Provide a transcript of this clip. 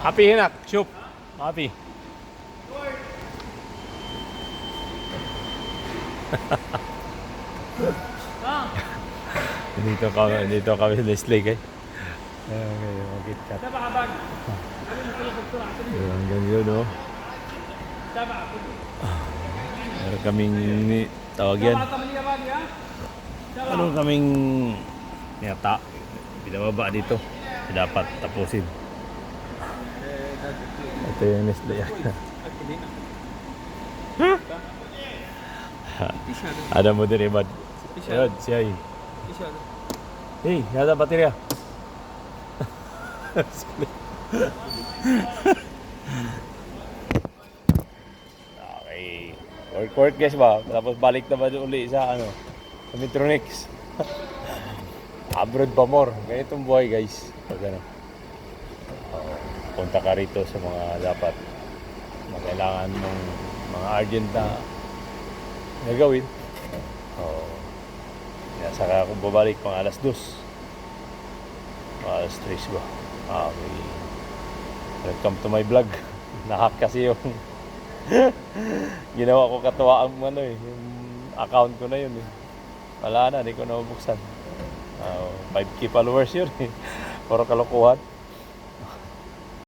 Happy hinak, shoop. Happy. dito kami, dito kami sa Nestle kay. Ayan, kayo, mga KitKat. Ayan, hanggang yun, no? Meron kaming ni, tawag yan. Ano kaming niyata. Binababa dito. Dapat tapusin. Yung Nestle yan. Ada mo din ibad. Ayun, siya yun. Hey, nada baterya. okay. Work work guys ba? Tapos balik naman uli sa ano, sa Metronics. Abroad pa more. Ganitong buhay guys. Pag ano. Punta ka rito sa mga dapat na kailangan mong mga urgent na gagawin. Oo. Kaya saka ako babalik pang alas dos. Mga alas tres ba? Ah, okay. Welcome to my vlog. Nahack kasi yung ginawa ko katuwa ang ano eh, yung account ko na yun eh. Wala na, di ko na mabuksan. Ah, 5k followers yun eh. Puro kalokohan.